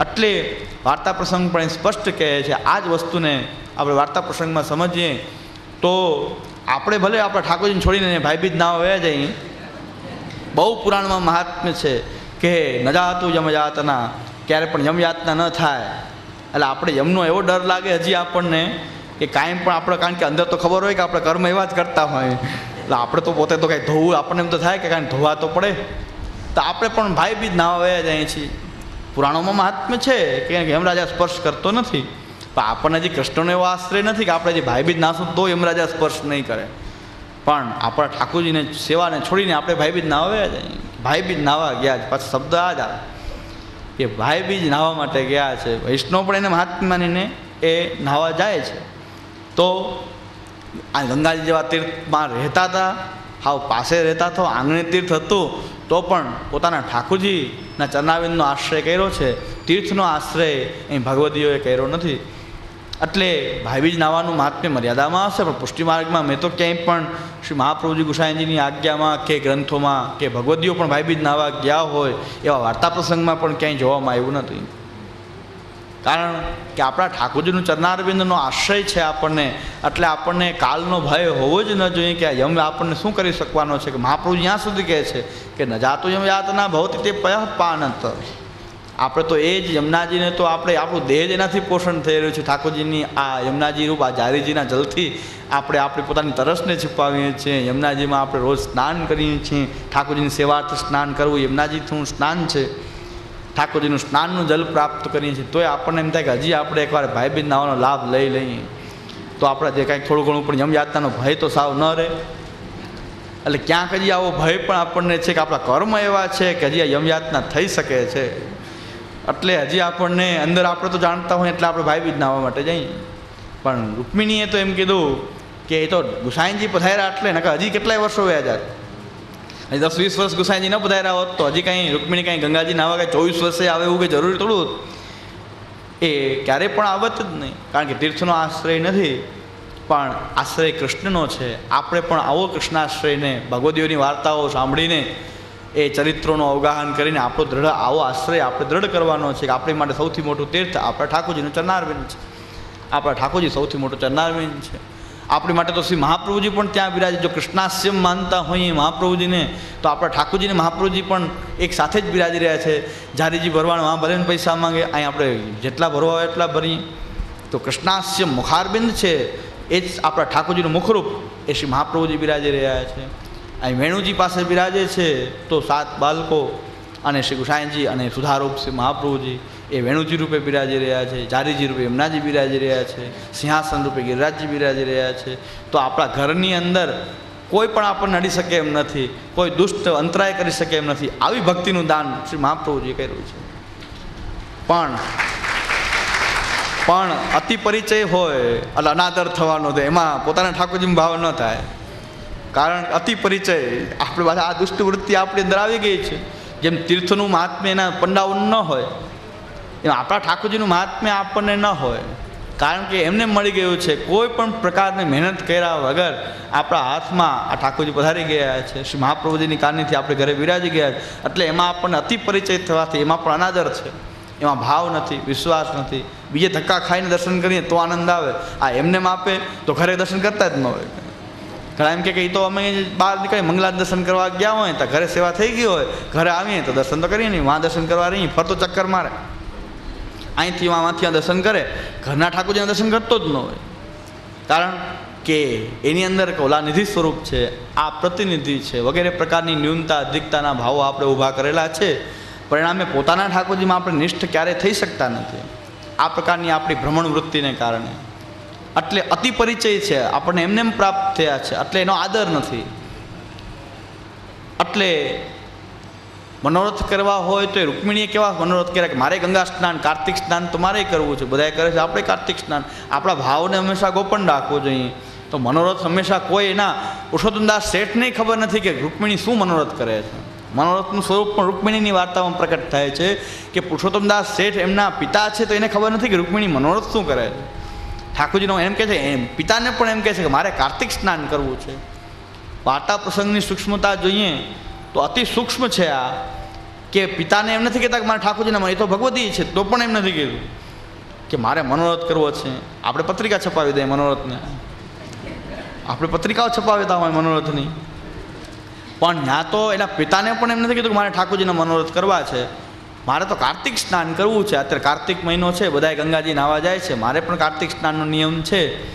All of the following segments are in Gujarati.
એટલે વાર્તા પ્રસંગ પણ સ્પષ્ટ કહે છે, આ જ વસ્તુને આપણે વાર્તા પ્રસંગમાં સમજીએ, તો આપણે ભલે આપણે ઠાકોરજીને છોડીને ભાઈબીજ ના વયા જઈએ, બહુ પુરાણમાં મહાત્મ્ય છે કે નજાતું યમજાતના ક્યારે પણ યમયાતના ન થાય. એટલે આપણે યમનો એવો ડર લાગે હજી આપણને કે કાંઈ પણ આપણે, કારણ કે અંદર તો ખબર હોય કે આપણે કર્મ એવા જ કરતા હોય. એટલે આપણે તો પોતે તો કાંઈ ધોવું, આપણને એમ તો થાય કે કાંઈ ધોવા તો પડે. તો આપણે પણ ભાઈ બીજ નાવા વયા જઈએ છીએ. પુરાણોમાં મહાત્મ્ય છે કે યમરાજા સ્પર્શ કરતો નથી. પણ આપણને હજી કૃષ્ણનો એવો આશ્રય નથી કે આપણે જે ભાઈબીજ નાશું તો યમરાજા સ્પર્શ નહીં કરે. પણ આપણા ઠાકોરજીને સેવાને છોડીને આપણે ભાઈબીજ નાવા જ ભાઈબીજ નાવા ગયા છે. પાછો શબ્દ આ જ આવે. કે ભાઈબીજ નાહવા માટે ગયા છે. વૈષ્ણવ પણ એને મહાત્મા માનીને એ નાવા જાય છે. તો આ ગંગાજી જેવા તીર્થમાં રહેતા હતા, હાવ પાસે રહેતા હતા, આંગણે તીર્થ હતું તો પણ પોતાના ઠાકુરજીના ચરણાવિંદનો આશ્રય કર્યો છે, તીર્થનો આશ્રય અહીં ભગવદીઓએ કર્યો નથી. એટલે ભાઈબીજ નાવાનું મહાત્મ્ય મર્યાદામાં હશે પણ પુષ્ટિ માર્ગમાં મેં તો ક્યાંય પણ શ્રી મહાપ્રભુજી ગુસાઈજીની આજ્ઞામાં કે ગ્રંથોમાં કે ભગવદીઓ પણ ભાઈબીજ નાવા ગયા હોય, એવા વાર્તા પ્રસંગમાં પણ ક્યાંય જોવામાં આવ્યું નથી. કારણ કે આપણા ઠાકોરજીનું ચરણારવિંદનો આશ્રય છે આપણને. એટલે આપણને કાલનો ભય હોવો જ ન જોઈએ કે યમ આપણને શું કરી શકવાનો છે? કે મહાપ્રભુ જ્યાં સુધી કહે છે કે ન જાતો યમ યાતના ભવતી તે પયપાનત આપણે તો એ જ યમુનાજીને તો આપણે આપણું દેહ જ એનાથી પોષણ થઈ રહ્યું છે. ઠાકોરજીની આ યમુનાજી રૂપ, આ જારીજીના જલથી આપણે આપણી પોતાની તરસને છુપાવીએ છીએ. યમુનાજીમાં આપણે રોજ સ્નાન કરીએ છીએ. ઠાકોરજીની સેવાર્થ સ્નાન કરવું યમુનાજીનું સ્નાન છે. ઠાકોરજીનું સ્નાનનું જલ પ્રાપ્ત કરીએ છીએ, તોય આપણને એમ થાય કે હજી આપણે એકવાર ભાઈબીજ નાવાનો લાભ લઈ લઈએ. તો આપણે જે કાંઈ થોડું ઘણું પણ યમયાત્રાનો ભય તો સાવ ન રહે. એટલે ક્યાંક હજી આવો ભય પણ આપણને છે કે આપણા કર્મ એવા છે કે હજી આ યમયાતના થઈ શકે છે. એટલે હજી આપણને અંદર આપણે તો જાણતા હોય એટલે આપણે ભાઈબીજ નાવા માટે જઈએ. પણ રૂકમિણીએ તો એમ કીધું કે એ તો ગુસાઈનજી પધાર્યા એટલે નકર હજી કેટલાય વર્ષો વ્યાજ જાય હજી દસ વીસ વર્ષ ગુસાઈજી ન પધાર્યા હોત તો હજી કાંઈ રૂકમિણી કાંઈ ગંગાજી નાવા કાંઈ ચોવીસ વર્ષે આવે એવું કે જરૂરી થોડું એ ક્યારે પણ આવત જ નહીં. કારણ કે તીર્થનો આશ્રય નથી, પણ આશ્રય કૃષ્ણનો છે. આપણે પણ આવો કૃષ્ણાશ્રયને, ભગવદીઓની વાર્તાઓ સાંભળીને, એ ચરિત્રોનું અવગાહન કરીને આપણો દૃઢ આવો આશ્રય આપણે દ્રઢ કરવાનો છે કે આપણી માટે સૌથી મોટું તીર્થ આપણા ઠાકોરજીનું ચરનારવિંદ છે. આપણા ઠાકોરજી સૌથી મોટું ચરનારવિંદ છે. આપણી માટે તો શ્રી મહાપ્રભુજી પણ ત્યાં બિરાજે. જો કૃષ્ણાસ્યમ માનતા હોઈએ મહાપ્રભુજીને, તો આપણા ઠાકોરજીને મહાપ્રભુજી પણ એક સાથે જ બિરાજી રહ્યા છે. જારીજી ભરવાણ, આ ભલે પૈસા માંગે, અહીં આપણે જેટલા ભરવા હોય એટલા ભરીએ. તો કૃષ્ણાશ્યમ મુખારબિંદ છે, એ જ આપણા ઠાકોરજીનું મુખરૂપ. એ શ્રી મહાપ્રભુજી બિરાજી રહ્યા છે. અહીં વેણુજી પાસે બિરાજે છે, તો સાત બાળકો અને શ્રી ગુસાઈજી અને સુધારૂપ શ્રી મહાપ્રભુજી. એ વેણુજી રૂપે બિરાજી રહ્યા છે, જારીજી રૂપે યમુનાજી બિરાજી રહ્યા છે, સિંહાસન રૂપે ગિરિરાજજી બિરાજી રહ્યા છે. તો આપણા ઘરની અંદર કોઈ પણ આપણને નડી શકે એમ નથી, કોઈ દુષ્ટ અંતરાય કરી શકે એમ નથી. આવી ભક્તિનું દાન શ્રી મહાપ્રભુજીએ કર્યું છે. પણ પણ અતિ પરિચય હોય, એટલે અનાદર થવાનો તો એમાં પોતાના ઠાકોરજીમાં ભાવ ન થાય. કારણ અતિ પરિચય, આપણે બધા આ દુષ્ટ વૃત્તિ આપણી અંદર આવી ગઈ છે. જેમ તીર્થનું મહાત્મ્ય એના પંડાવન ન હોય એમ આપણા ઠાકોરજીનું મહાત્મ્ય આપણને ન હોય, કારણ કે એમને મળી ગયું છે. કોઈ પણ પ્રકારની મહેનત કર્યા વગર આપણા હાથમાં આ ઠાકોરજી પધારી ગયા છે. શ્રી મહાપ્રભુજીની કારણેથી આપણે ઘરે બિરાજી ગયા છે. એટલે એમાં આપણને અતિ પરિચય થવાથી એમાં પણ અનાદર છે. એમાં ભાવ નથી, વિશ્વાસ નથી. બીજે ધક્કા ખાઈને દર્શન કરીએ તો આનંદ આવે. આ એમને આપે તો ઘરે દર્શન કરતા જ ન હોય. ઘણા એમ કે તો અમે બહાર નીકળી મંગલા દર્શન કરવા ગયા હોય તો ઘરે સેવા થઈ ગઈ હોય. ઘરે આવીએ તો દર્શન તો કરીએ નહીં. વાં દર્શન કરવા રહીએ, ફરતો ચક્કર મારે. અહીંથી વાંથી દર્શન કરે, ઘરના ઠાકોરજીના દર્શન કરતો જ ન હોય. કારણ કે એની અંદર કૌલા નિધિ સ્વરૂપ છે, આ પ્રતિનિધિ છે, વગેરે પ્રકારની ન્યૂનતા, અધિકતાના ભાવો આપણે ઊભા કરેલા છે. પરિણામે પોતાના ઠાકોરજીમાં આપણે નિષ્ઠ ક્યારેય થઈ શકતા નથી. આ પ્રકારની આપણી ભ્રમણ વૃત્તિને કારણે. એટલે અતિ પરિચય છે, આપણને એમને એમ પ્રાપ્ત થયા છે, એટલે એનો આદર નથી. એટલે મનોરથ કરવા હોય તો રૂકમિણીએ કેવા મનોરથ કર્યા કે મારે ગંગા સ્નાન, કાર્તિક સ્નાન તો મારે કરવું છે. બધાએ કરે છે, આપણે કાર્તિક સ્નાન. આપણા ભાવને હંમેશા ગોપન રાખવો જોઈએ. તો મનોરથ હંમેશા કોઈ એના પુરુષોત્તમદાસ શેઠને ખબર નથી કે રૂકમિણી શું મનોરથ કરે છે. મનોરથનું સ્વરૂપ પણ રૂકમિણીની વાર્તામાં પ્રકટ થાય છે કે પુરુષોત્તમદાસ શેઠ એમના પિતા છે તો એને ખબર નથી કે રૂકમિણી મનોરથ શું કરે છે. ઠાકોરજીનો એમ કહે છે, એમ પિતાને પણ એમ કહે છે કે મારે કાર્તિક સ્નાન કરવું છે. વાર્તા પ્રસંગની સૂક્ષ્મતા જોઈએ. તો અતિ સૂક્ષ્મ છે આ કે પિતાને એમ નથી કહેતા કે મારે ઠાકોરજીના એ તો ભગવતી છે, તો પણ એમ નથી કીધું કે મારે મનોરથ કરવો છે. આપણે પત્રિકા છપાવી દઈએ મનોરથને. આપણે પત્રિકાઓ છપાવી દેતા હોય મનોરથની. પણ ત્યાં તો એના પિતાને પણ એમ નથી કીધું કે મારે ઠાકોરજીના મનોરથ કરવા છે. મારે તો કાર્તિક સ્નાન કરવું છે. અત્યારે કાર્તિક મહિનો છે, બધાય ગંગાજી નાવા જાય છે. મારે પણ કાર્તિક સ્નાનનો નિયમ છે.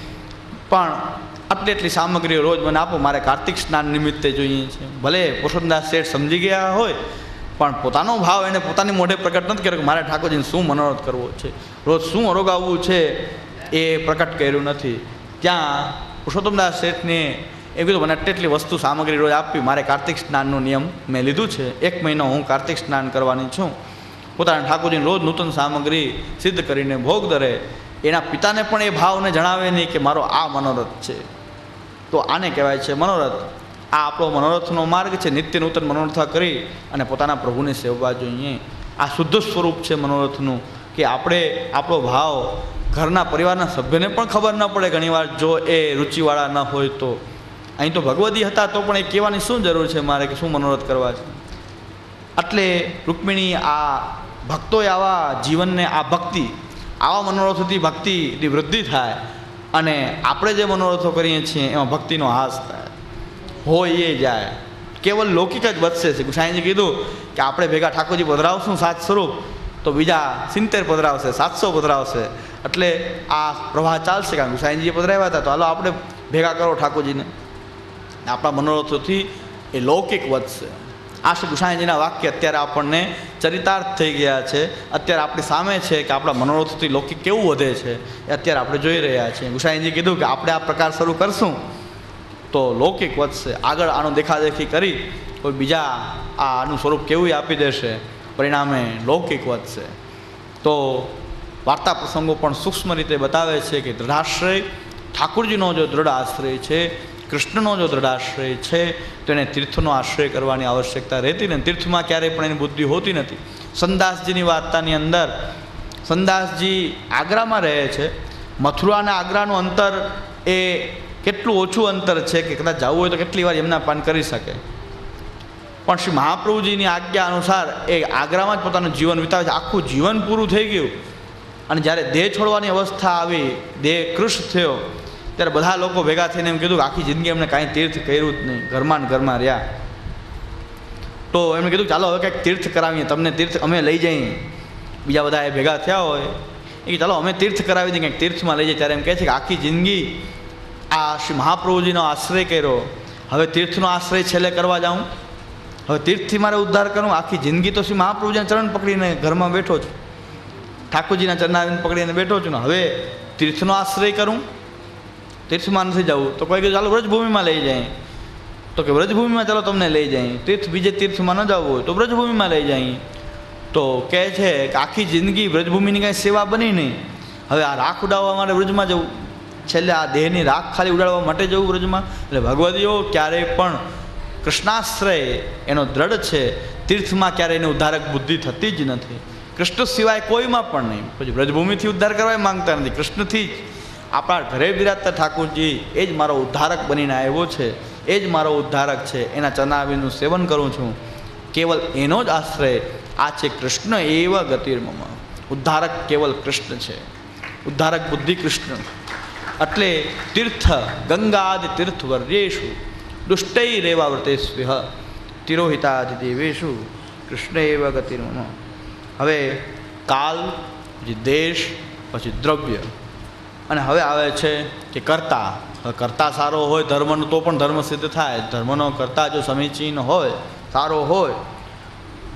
પણ આટલી એટલી સામગ્રીઓ રોજ મને આપો, મારે કાર્તિક સ્નાન નિમિત્તે જોઈએ છે. ભલે પુરુષોત્તમદાસ શેઠ સમજી ગયા હોય, પણ પોતાનો ભાવ એને પોતાની મોઢે પ્રગટ નથી કર્યો કે મારે ઠાકોરજીને શું મનોરથ કરવો છે? રોજ શું અરોગાવવું છે એ પ્રકટ કર્યું નથી. ત્યાં પુરુષોત્તમદાસ શેઠને એ કીધું, મને આટલી વસ્તુ સામગ્રી રોજ આપવી, મારે કાર્તિક સ્નાનનો નિયમ મેં લીધું છે. એક મહિનો હું કાર્તિક સ્નાન કરવાની છું. પોતાના ઠાકોરજીને રોજ નૂતન સામગ્રી સિદ્ધ કરીને ભોગ ધરે. એના પિતાને પણ એ ભાવને જણાવે નહીં કે મારો આ મનોરથ છે. તો આને કહેવાય છે મનોરથ. આ આપણો મનોરથનો માર્ગ છે નિત્ય નૂતન મનોરથ કરી અને પોતાના પ્રભુને સેવવા જોઈએ. આ શુદ્ધ સ્વરૂપ છે મનોરથનું કે આપણે આપણો ભાવ ઘરના પરિવારના સભ્યને પણ ખબર ન પડે ઘણીવાર જો એ રુચિવાળા ન હોય તો. અહીં તો ભગવતી હતા તો પણ એ કહેવાની શું જરૂર છે મારે કે શું મનોરથ કરવા છે? એટલે રૂકમિણી આ ભક્તોએ આવા જીવનને આ ભક્તિ, આવા મનોરથોથી ભક્તિની વૃદ્ધિ થાય. અને આપણે જે મનોરથો કરીએ છીએ, એમાં ભક્તિનો હાસ થાય. હોય એ જાય. કેવલ લૌકિક જ વધશે છે. સાંઈજી કીધું કે આપણે ભેગા ઠાકોરજી પધરાવશું સાત સ્વરૂપ, તો બીજા સિત્તેર પધરાવશે, સાતસો પધરાવશે. એટલે આ પ્રવાહ ચાલશે. કારણ કે સાંઈજીએ પધરાવ્યા હતા, તો હાલો આપણે ભેગા કરો ઠાકોરજીને. આપણા મનોરથોથી એ લૌકિક વધશે. આ શ્રી ગુસાઈજીના વાક્ય અત્યારે આપણને ચરિતાર્થ થઈ ગયા છે. અત્યારે આપણી સામે છે કે આપણા મનોરથથી લૌકિક કેવું વધે છે એ અત્યારે આપણે જોઈ રહ્યા છીએ. ગુસાઈજી કીધું કે આપણે આ પ્રકાર શરૂ કરશું તો લૌકિક વધશે આગળ આનો દેખાદેખી કરી કોઈ બીજા આ આનું સ્વરૂપ કેવું આપી દેશે. પરિણામે લૌકિક વધશે તો વાર્તા પ્રસંગો પણ સૂક્ષ્મ રીતે બતાવે છે કે દૃઢાશ્રય ઠાકુરજીનો જો દૃઢ આશ્રય છે કૃષ્ણનો જો દ્રઢ આશ્રય છે, તો એને તીર્થનો આશ્રય કરવાની આવશ્યકતા રહેતી નથી. તીર્થમાં ક્યારેય પણ એની બુદ્ધિ હોતી નથી. સંદાસજીની વાર્તાની અંદર, સંદાસજી આગ્રામાં રહે છે. મથુરા અને આગ્રાનું અંતર એ કેટલું ઓછું અંતર છે કે કદાચ જવું હોય તો કેટલી વાર એમના પાન કરી શકે. પણ શ્રી મહાપ્રભુજીની આજ્ઞા અનુસાર એ આગ્રામાં જ પોતાનું જીવન વિતાવે છે. આખું જીવન પૂરું થઈ ગયું. અને જ્યારે દેહ છોડવાની અવસ્થા આવી, દેહ કૃશ થયો ત્યારે બધા લોકો ભેગા થઈને એમ કીધું આખી જિંદગી એમને કાંઈ તીર્થ કર્યું જ નહીં, ઘરમાં ને ઘરમાં રહ્યા. તો એમણે કીધું ચાલો હવે કંઈક તીર્થ કરાવીએ, તમને તીર્થ અમે લઈ જઈએ. બીજા બધા એ ભેગા થયા હોય. એ ચાલો અમે તીર્થ કરાવી દઈએ, કંઈક તીર્થમાં લઈ જઈએ. ત્યારે એમ કહે છે કે આખી જિંદગી આ શ્રી મહાપ્રભુજીનો આશ્રય કર્યો. હવે તીર્થનો આશ્રય છેલ્લે કરવા જાઉં. હવે તીર્થથી મારે ઉદ્ધાર કરું આખી જિંદગી તો શ્રી મહાપ્રભુજીના ચરણ પકડીને ઘરમાં બેઠો છું. ઠાકોરજીના ચરણાવીને પકડીને બેઠો છું. ને હવે તીર્થનો આશ્રય કરું. તીર્થમાં નથી જવું તો કોઈ કે ચાલો વ્રજભૂમિમાં લઈ જાય. તો કે, વ્રજભૂમિમાં ચાલો તમને લઈ જાય. તીર્થ, બીજે તીર્થમાં ન જવું હોય તો વ્રજભૂમિમાં લઈ જાય. તો કહે છે કે, આખી જિંદગી વ્રજભૂમિની કાંઈ સેવા બની નહીં. હવે આ રાખ ઉડાવવા માટે વ્રજમાં જવું. છેલ્લે આ દેહની રાખ ખાલી ઉડાડવા માટે જવું વ્રજમાં. એટલે ભગવદીઓ ક્યારેય પણ કૃષ્ણાશ્રય એનો દ્રઢ છે. તીર્થમાં ક્યારેય એને ઉદ્ધારક બુદ્ધિ થતી જ નથી. કૃષ્ણ સિવાય કોઈમાં પણ નહીં. પછી વ્રજભૂમિથી ઉદ્ધાર કરવા માંગતા નથી. કૃષ્ણથી જ આપણા ઘરે બિરાજતા ઠાકોરજી એ જ મારો ઉદ્ધારક બનીને આવ્યો છે, એ જ મારો ઉદ્ધારક છે, એના ચનાવીનું સેવન કરું છું. કેવલ એનો જ આશ્રય આ છે કૃષ્ણ એવ ગતિર્મમ ઉદ્ધારક કેવલ કૃષ્ણ છે. ઉદ્ધારક બુદ્ધિ કૃષ્ણ. એટલે તીર્થ ગંગાદિ તીર્થ વર્યેશુ દુષ્ટૈ રેવા વર્તે સ્વિહ તિરોહિતાદિ દેવેશુ, કૃષ્ણ એવ ગતિર્મમ હવે કાલ, પછી દેશ, પછી દ્રવ્ય. અને હવે આવે છે કે કર્તા. કર્તા સારો હોય, ધર્મનો તો પણ ધર્મ સિદ્ધ થાય. ધર્મનો કર્તા જો સમીચીન હોય, સારો હોય.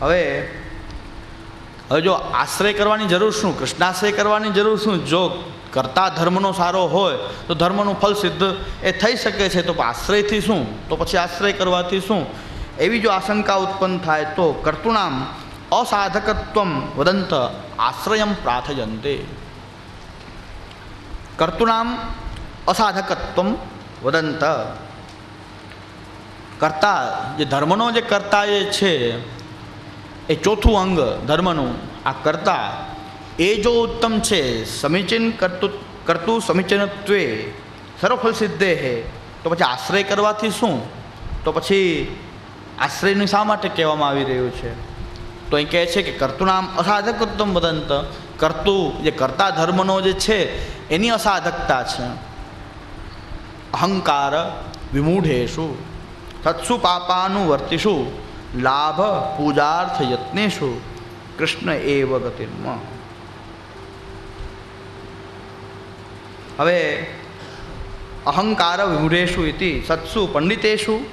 હવે હવે જો આશ્રય કરવાની જરૂર શું? કૃષ્ણાશ્રય કરવાની જરૂર શું? જો કરતા ધર્મનો સારો હોય, તો ધર્મનું ફલ સિદ્ધ એ થઈ શકે છે. તો આશ્રયથી શું? તો પછી આશ્રય કરવાથી શું? એવી જો આશંકા ઉત્પન્ન થાય, તો કર્તુણામ અસાધકત્વમ વદંત આશ્રયમ પ્રાર્થયંતે કર્તુણામ અસાધકત્વમ વદંત કર્તા જે ધર્મનો જે કર્તા જે છે એ ચોથું અંગ ધર્મનું આ કર્તા એ જો ઉત્તમ છે સમીચીન કરતું કરતું સમીચીનત્વે સર્વફલ સિદ્ધે હે તો પછી આશ્રય કરવાથી શું તો પછી આશ્રયનું શા માટે કહેવામાં આવી રહ્યું છે? તો એ કહે છે કે કર્તુનામ અસાધકત્વમ વદંત કર્તુ, જે કરતા ધર્મનો જે છે, એની અસાધકતા છે. અહંકાર વિમૂઢેશુ તત્સુ પાપાનુવર્તિષુ, લાભ પૂજાર્થ યત્નેશુ કૃષ્ણ એવ ગતિર્મ. હવે, અહંકાર વિમૂઢેશુ ઇતિ સત્સુ પંડિતેશુ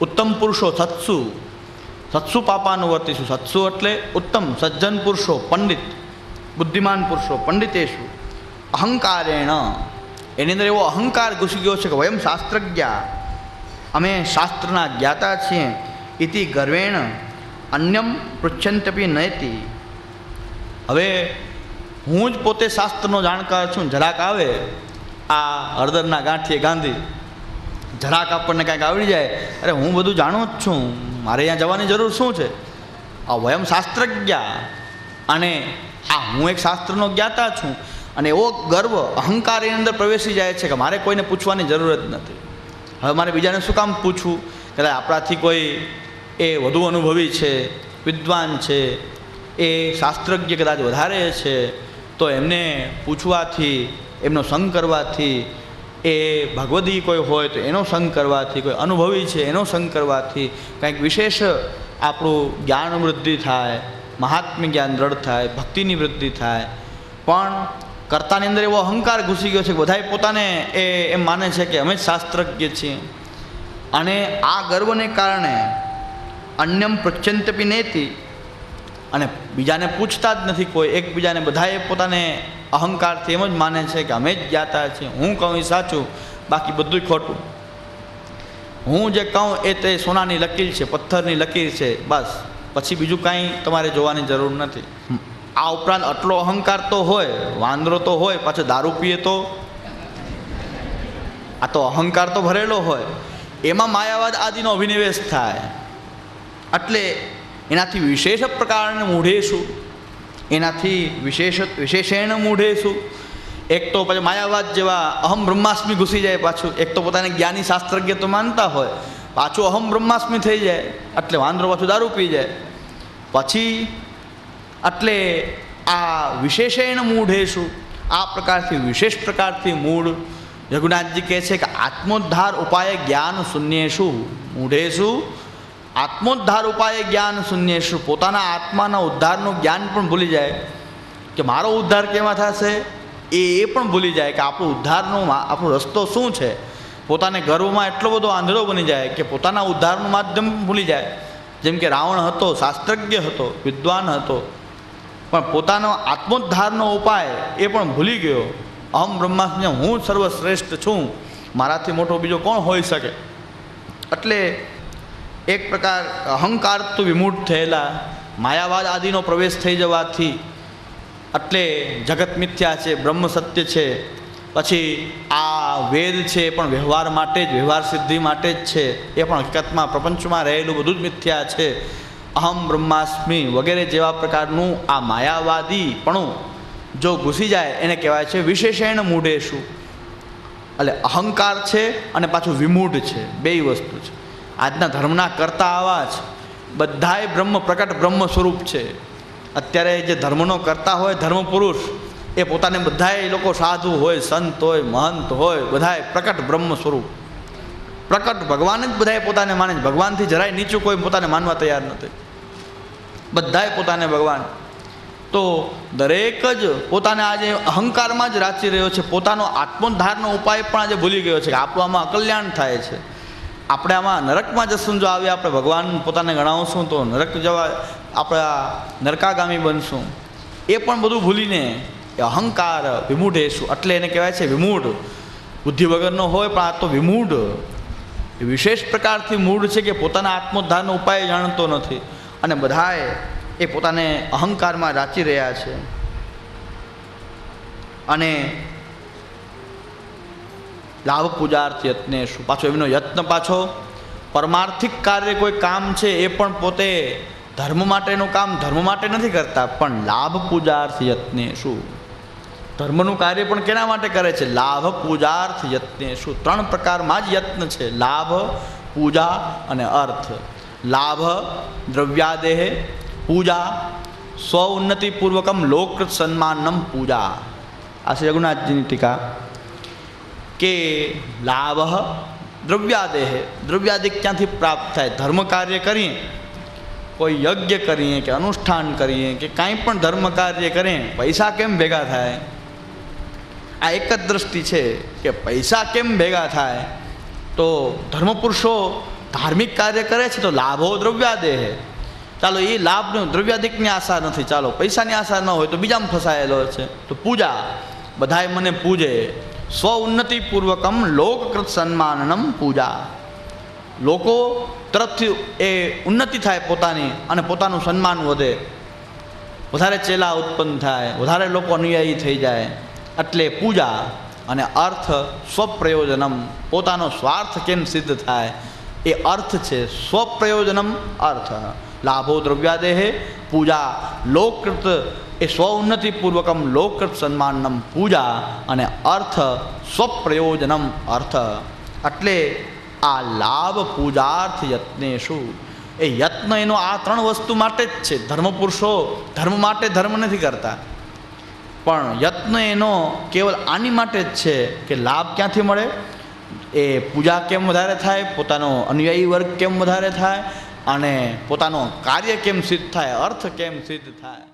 ઉત્તમ પુરુષો સત્સુ. સત્સુ પાપાનુવર્તિશુ સત્સુ એટલે ઉત્તમ સજ્જન પુરુષો, પંડિત. બુદ્ધિમાન પુરુષો, પંડિતેશુ, અહંકારેણ. એની અંદર એવો અહંકાર ઘૂસી ગયો છે કે વયમ શાસ્ત્રજ્ઞા. અમે શાસ્ત્રના જ્ઞાતા છીએ. ઇતિ ગર્વેણ અન્યમ પૃચ્છંતપી નયતી. હવે હું જ પોતે શાસ્ત્રનો જાણકાર છું, જરાક આવે, આ હળદરના ગાંઠીએ ગાંધી. જરાક આપણને કાંઈક આવડી જાય. અરે હું બધું જાણું જ છું. મારે અહીંયા જવાની જરૂર શું છે? આ વયમ શાસ્ત્રજ્ઞા. અને આ હું એક શાસ્ત્રનો જ્ઞાતા છું અને એવો ગર્વ અહંકાર એની અંદર પ્રવેશી જાય છે કે મારે કોઈને પૂછવાની જરૂર જ નથી. હવે મારે બીજાને શું કામ પૂછવું? કદાચ આપણાથી કોઈ એ વધુ અનુભવી છે, વિદ્વાન છે, એ શાસ્ત્રજ્ઞ કદાચ વધારે છે, તો એમને પૂછવાથી, એમનો સંગ કરવાથી, એ ભગવદી કોઈ હોય તો એનો સંગ કરવાથી, કોઈ અનુભવી છે એનો સંગ કરવાથી કંઈક વિશેષ આપણું જ્ઞાન વૃદ્ધિ થાય. મહાત્મ્ય જ્ઞાન દ્રઢ થાય, ભક્તિની વૃદ્ધિ થાય. પણ કર્તાની અંદર એવો અહંકાર ઘૂસી ગયો છે કે બધાએ પોતાને એ એમ માને છે કે અમે જ શાસ્ત્રજ્ઞ છીએ. અને આ ગર્વને કારણે અન્યમ પ્રચંતપી નેતી. અને બીજાને પૂછતા જ નથી કોઈ, એકબીજાને બધાએ પોતાને અહંકારથી એમ જ માને છે કે અમે જ જ્ઞાતા છીએ. હું કહું એ સાચું, બાકી બધું ખોટું. હું જે કહું એ તે સોનાની લકીર છે, પથ્થરની લકીર છે, બસ. પછી બીજું કાંઈ તમારે જોવાની જરૂર નથી. આ ઉપરાંત આટલો અહંકાર તો હોય, વાંદરો તો હોય, પાછો દારૂ પીએ તો? આ તો અહંકાર તો ભરેલો હોય. એમાં માયાવાદ આદિનો અભિનિવેશ થાય. એટલે એનાથી વિશેષ પ્રકારને મૂઢેશું. એનાથી વિશેષ વિશેષેણ મૂઢેશું. એક તો પછી માયાવાદ જેવા અહમ બ્રહ્માસ્મિ ઘૂસી જાય પાછું. એક તો પોતાને જ્ઞાની શાસ્ત્રજ્ઞ તો માનતા હોય. પાછું અહમ બ્રહ્માસ્મિ થઈ જાય. એટલે વાંદરો પાછું દારૂ પી જાય. પછી એટલે આ વિશેષેણ મૂઢેશું, આ પ્રકારથી વિશેષ પ્રકારથી મૂળ. રઘુનાથજી કહે છે કે આત્મોદ્ધાર ઉપાય જ્ઞાન શૂન્યેશું મૂઢેશું. આત્મોદ્ધાર ઉપાય જ્ઞાન શૂન્યેશું, પોતાના આત્માના ઉદ્ધારનું જ્ઞાન પણ ભૂલી જાય. કે મારો ઉદ્ધાર કેમાં થશે? એ એ પણ ભૂલી જાય કે આપણું ઉદ્ધારનો આપણો રસ્તો શું છે? પોતાને ગર્વમાં એટલો બધો આંધળો બની જાય કે પોતાના ઉદ્ધારનું માધ્યમ ભૂલી જાય. જેમ કે રાવણ હતો, શાસ્ત્રજ્ઞ હતો, વિદ્વાન હતો, પણ પોતાનો આત્મોદ્ધારનો ઉપાય એ પણ ભૂલી ગયો. અહમ બ્રહ્માસ્મ્ય, હું સર્વશ્રેષ્ઠ છું. મારાથી મોટો બીજો કોણ હોઈ શકે? એટલે એક પ્રકાર અહંકાર તો વિમૂઢ થયેલા, માયાવાદ આદિનો પ્રવેશ થઈ જવાથી, એટલે જગત મિથ્યા છે, બ્રહ્મ સત્ય છે પછી આ વેદ છે એ પણ વ્યવહાર માટે જ, વ્યવહાર સિદ્ધિ માટે જ છે. એ પણ હકીકતમાં પ્રપંચમાં રહેલું બધું જ મિથ્યા છે. અહમ બ્રહ્માસ્મિ વગેરે જેવા પ્રકારનું આ માયાવાદી પણ જો ઘૂસી જાય, એને કહેવાય છે વિશેષણ મૂઢેશું. એટલે અહંકાર છે અને પાછું વિમૂઢ છે. બેય વસ્તુ છે. આજના ધર્મના કરતા આવા જ. બધાય બ્રહ્મ પ્રકટ બ્રહ્મ સ્વરૂપ છે. અત્યારે જે ધર્મનો કરતા હોય ધર્મ પુરુષ એ પોતાને બધાએ એ લોકો સાધુ હોય, સંત હોય, મહંત હોય બધાએ પ્રકટ બ્રહ્મ સ્વરૂપ. પ્રકટ ભગવાન જ બધાએ પોતાને માને છે. ભગવાનથી જરાય નીચું કોઈ પોતાને માનવા તૈયાર નથી. બધાય પોતાને ભગવાન. તો દરેક જ પોતાને આજે અહંકારમાં જ રાચી રહ્યો છે. પોતાનો આત્મોદ્ધારનો ઉપાય પણ આજે ભૂલી ગયો છે કે આપણું આમાં અકલ્યાણ થાય છે. આપણે આમાં નરકમાં જશું જો આવીએ આપણે ભગવાન પોતાને ગણાવશું તો નરક જવા આપણા નરકાગામી બનશું. એ પણ બધું ભૂલીને એ અહંકાર વિમૂઢેશુ એટલે એને કહેવાય છે વિમૂઢ. બુદ્ધિ વગરનો હોય પણ આ તો વિમૂઢ. એ વિશેષ પ્રકારથી મૂળ છે કે પોતાના આત્મોદ્ધારનો ઉપાય જાણતો નથી. અને બધાએ એ પોતાને અહંકારમાં રાચી રહ્યા છે. અને લાભ પૂજાર્થ યત્ને શું? પાછો એમનો યત્ન પાછો. પરમાર્થિક કાર્ય કોઈ કામ છે એ પણ પોતે ધર્મ માટેનું કામ ધર્મ માટે નથી કરતા, પણ લાભ પૂજાર્થ યત્ને શું? ધર્મનું કાર્ય પણ કેના માટે કરે છે? લાભ પૂજાર્થ યત્ને. શું ત્રણ પ્રકારમાં જ યત્ન છે? લાભ, પૂજા અને અર્થ. લાભ, દ્રવ્યાદેહ, પૂજા સ્વ ઉન્નતિપૂર્વકમ લોકૃત સન્માનમ પૂજા. આ શ્રી રઘુનાથજીની ટીકા. કે લાભ, દ્રવ્યાદેહ. દ્રવ્યાદિક ક્યાંથી પ્રાપ્ત થાય? ધર્મ કાર્ય કરીએ, કોઈ યજ્ઞ કરીએ કે અનુષ્ઠાન કરીએ કે કાંઈ પણ ધર્મ કાર્ય કરીએ, પૈસા કેમ ભેગા થાય? આ એક જ દ્રષ્ટિ છે કે પૈસા કેમ ભેગા થાય? તો ધર્મપુરુષો ધાર્મિક કાર્ય કરે છે તો લાભો દ્રવ્યાદેહ. ચાલો, એ લાભનો દ્રવ્યાધિકની આશા નથી. ચાલો, પૈસાની આશા ન હોય તો બીજામાં ફસાયેલો છે. તો પૂજા, બધાએ મને પૂજે. સ્વ ઉન્નતિપૂર્વકમ લોકકૃત સન્માનનમ પૂજા. લોકો તરફથી એ ઉન્નતિ થાય પોતાની અને પોતાનું સન્માન વધે. વધારે ચેલા ઉત્પન્ન થાય, વધારે લોકો અનુયાયી થઈ જાય. એટલે પૂજા અને અર્થ સ્વપ્રયોજનમ, પોતાનો સ્વાર્થ કેમ સિદ્ધ થાય? એ અર્થ છે સ્વપ્રયોજનમ અર્થ. લાભો દ્રવ્યાદેહે, પૂજા લોકકૃત એ સ્વ ઉન્નતિપૂર્વકમ લોકકૃત સન્માનમ પૂજા અને અર્થ સ્વપ્રયોજનમ અર્થ. એટલે આ લાભ પૂજાર્થ યત્નેશુ. એ યત્ન એનો આ ત્રણ વસ્તુ માટે જ છે. ધર્મપુરુષો ધર્મ માટે ધર્મ નથી કરતા. પણ યત્ન એનો કેવલ આની માટે જ છે કે લાભ ક્યાંથી મળે? એ પૂજા કેમ વધારે થાય, પોતાનો અનુયાયી વર્ગ કેમ વધારે થાય, અને પોતાનો કાર્ય કેમ સિદ્ધ થાય, અર્થ કેમ સિદ્ધ થાય?